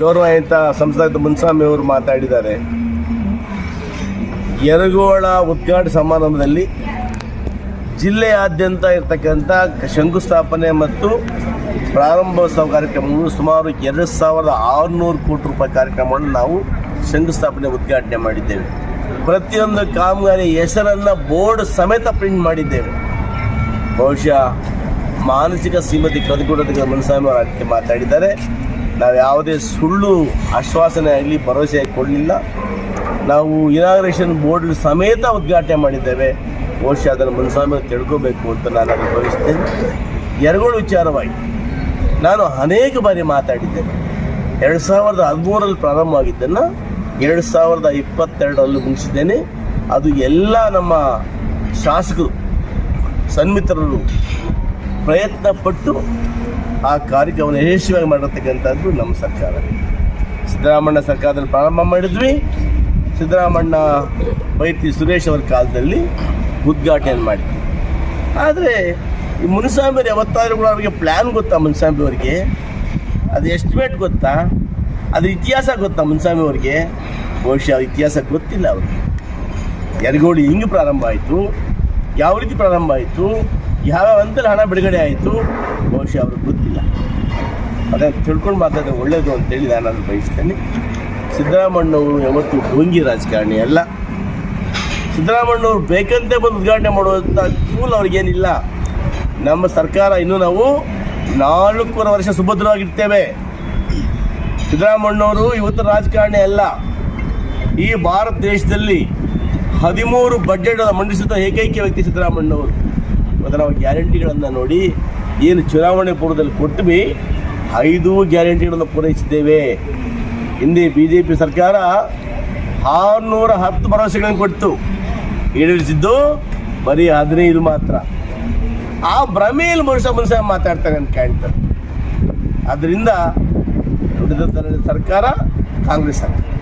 ಗೌರವಾನ್ವಿತ ಸಂಸದ ಮುನ್ಸ್ವಾಮಿ ಅವರು ಮಾತಾಡಿದ್ದಾರೆ. ಯರಗೋಳ ಉದ್ಘಾಟನೆ ಸಮಾರಂಭದಲ್ಲಿ ಜಿಲ್ಲೆಯಾದ್ಯಂತ ಇರತಕ್ಕಂಥ ಶಂಕುಸ್ಥಾಪನೆ ಮತ್ತು ಪ್ರಾರಂಭೋತ್ಸವ ಕಾರ್ಯಕ್ರಮಗಳು ಸುಮಾರು ಎರಡು ಸಾವಿರದ ಆರುನೂರು ಕೋಟಿ ರೂಪಾಯಿ ಕಾರ್ಯಕ್ರಮವನ್ನು ನಾವು ಶಂಕುಸ್ಥಾಪನೆ ಉದ್ಘಾಟನೆ ಮಾಡಿದ್ದೇವೆ. ಪ್ರತಿಯೊಂದು ಕಾಮಗಾರಿ ಹೆಸರನ್ನು ಬೋರ್ಡ್ ಸಮೇತ ಪ್ರಿಂಟ್ ಮಾಡಿದ್ದೇವೆ. ಬಹುಶಃ ಮಾನಸಿಕ ಸೀಮತಿ ಕಳೆದುಕೊಳ್ಳೋದಕ್ಕೆ ಮುನ್ಸ್ವಾಮಿ ಅವರು ಮಾತಾಡಿದ್ದಾರೆ. ನಾವು ಯಾವುದೇ ಸುಳ್ಳು ಆಶ್ವಾಸನೆ ಆಗಲಿ, ಭರವಸೆ ಕೊಡಲಿಲ್ಲ. ನಾವು ಇನಾಗ್ರೇಷನ್ ಬೋರ್ಡ್ ಸಮೇತ ಉದ್ಘಾಟನೆ ಮಾಡಿದ್ದೇವೆ. ಬಹುಶಃ ಅದನ್ನು ಮುನ್ಸ್ವಾಮಿ ತಿಳ್ಕೋಬೇಕು ಅಂತ ನಾನು ಭಾವಿಸ್ತೇನೆ. ಎರಗಳು ವಿಚಾರವಾಗಿ ನಾನು ಅನೇಕ ಬಾರಿ ಮಾತಾಡಿದ್ದೇನೆ. ಎರಡು ಸಾವಿರದ ಹದಿಮೂರಲ್ಲಿ ಪ್ರಾರಂಭವಾಗಿದ್ದನ್ನು ಎರಡು ಸಾವಿರದ ಇಪ್ಪತ್ತೆರಡರಲ್ಲಿ ಮುಗಿಸಿದ್ದೇನೆ. ಅದು ಎಲ್ಲ ನಮ್ಮ ಶಾಸಕರು, ಸನ್ಮಿತ್ರರು ಪ್ರಯತ್ನ ಪಟ್ಟು ಆ ಕಾರ್ಯಕ್ರಮವನ್ನು ಯಶಸ್ವಿಯಾಗಿ ಮಾಡಿರ್ತಕ್ಕಂಥದ್ದು ನಮ್ಮ ಸರ್ಕಾರ. ಸಿದ್ದರಾಮಣ್ಣ ಸರ್ಕಾರದಲ್ಲಿ ಪ್ರಾರಂಭ ಮಾಡಿದ್ವಿ. ಸಿದ್ದರಾಮಣ್ಣ ಬೈತಿ ಸುರೇಶ್ ಅವರ ಕಾಲದಲ್ಲಿ ಉದ್ಘಾಟನೆ ಮಾಡಿದ್ವಿ. ಆದರೆ ಈ ಮುನಿಸ್ವಾಮಿ ಅವರು ಯಾವತ್ತಾದ್ರೂ ಕೂಡ ಅವರಿಗೆ ಪ್ಲ್ಯಾನ್ ಗೊತ್ತಾ ಮುನಿಸ್ವಾಮಿ ಅವರಿಗೆ? ಅದು ಎಸ್ಟಿಮೇಟ್ ಗೊತ್ತಾ? ಅದು ಇತಿಹಾಸ ಗೊತ್ತಾ ಮುನಿಸ್ವಾಮಿ ಅವರಿಗೆ? ಬಹುಶಃ ಇತಿಹಾಸ ಗೊತ್ತಿಲ್ಲ ಅವ್ರಿಗೆ. ಯರಗೋಡಿ ಹಿಂಗೆ ಪ್ರಾರಂಭ ಆಯಿತು. ಯಾವ ರೀತಿ ಪ್ರಾರಂಭ ಆಯಿತು? ಯಾವ ಹಂತದಲ್ಲಿ ಹಣ ಬಿಡುಗಡೆ ಆಯಿತು? ಬಹುಶಃ ಅವ್ರಿಗೆ ಗೊತ್ತಿಲ್ಲ. ಅದನ್ನು ತಿಳ್ಕೊಂಡು ಮಾತಾಡಿದ್ರೆ ಒಳ್ಳೆಯದು ಅಂತೇಳಿ ನಾನು ಬಯಸ್ತೇನೆ. ಸಿದ್ದರಾಮಣ್ಣವರು ಯಾವತ್ತು ಡೋಂಗಿ ರಾಜಕಾರಣಿ ಅಲ್ಲ. ಸಿದ್ದರಾಮಣ್ಣವ್ರು ಬೇಕಂತೆ ಬಂದು ಉದ್ಘಾಟನೆ ಮಾಡುವಂಥ ಟೂಲ್ ಅವ್ರಿಗೇನಿಲ್ಲ. ನಮ್ಮ ಸರ್ಕಾರ ಇನ್ನೂ ನಾವು ನಾಲ್ಕೂವರೆ ವರ್ಷ ಸುಭದ್ರವಾಗಿರ್ತೇವೆ. ಸಿದ್ದರಾಮಣ್ಣವರು ಇವತ್ತು ರಾಜಕಾರಣಿ ಅಲ್ಲ. ಈ ಭಾರತ ದೇಶದಲ್ಲಿ ಹದಿಮೂರು ಬಜೆಟ್ ಮಂಡಿಸಿದ ಏಕೈಕ ವ್ಯಕ್ತಿ ಸಿದ್ದರಾಮಣ್ಣವರು ಅದರ ಗ್ಯಾರಂಟಿಗಳನ್ನು ನೋಡಿ ಏನು ಚುನಾವಣೆ ಪೂರ್ವದಲ್ಲಿ ಕೊಟ್ಟು ಐದು ಗ್ಯಾರಂಟಿಗಳನ್ನು ಪೂರೈಸಿದ್ದೇವೆ. ಹಿಂದೆ ಬಿ ಜೆ ಪಿ ಸರ್ಕಾರ ಆರುನೂರ ಹತ್ತು ಭರವಸೆಗಳನ್ನು ಕೊಟ್ಟು ಈಡೇರಿಸಿದ್ದು ಬರೀ ಹದಿನೈದು ಮಾತ್ರ. ಆ ಭ್ರಮೆಯಲ್ಲಿ ಮನುಷ್ಯ ಮನುಷ್ಯ ಮಾತಾಡ್ತಾರೆ ಅಂತ ಕಾಣ್ತಾರೆ ಅದರಿಂದ ಸರ್ಕಾರ, ಕಾಂಗ್ರೆಸ್ ಸರ್ಕಾರ.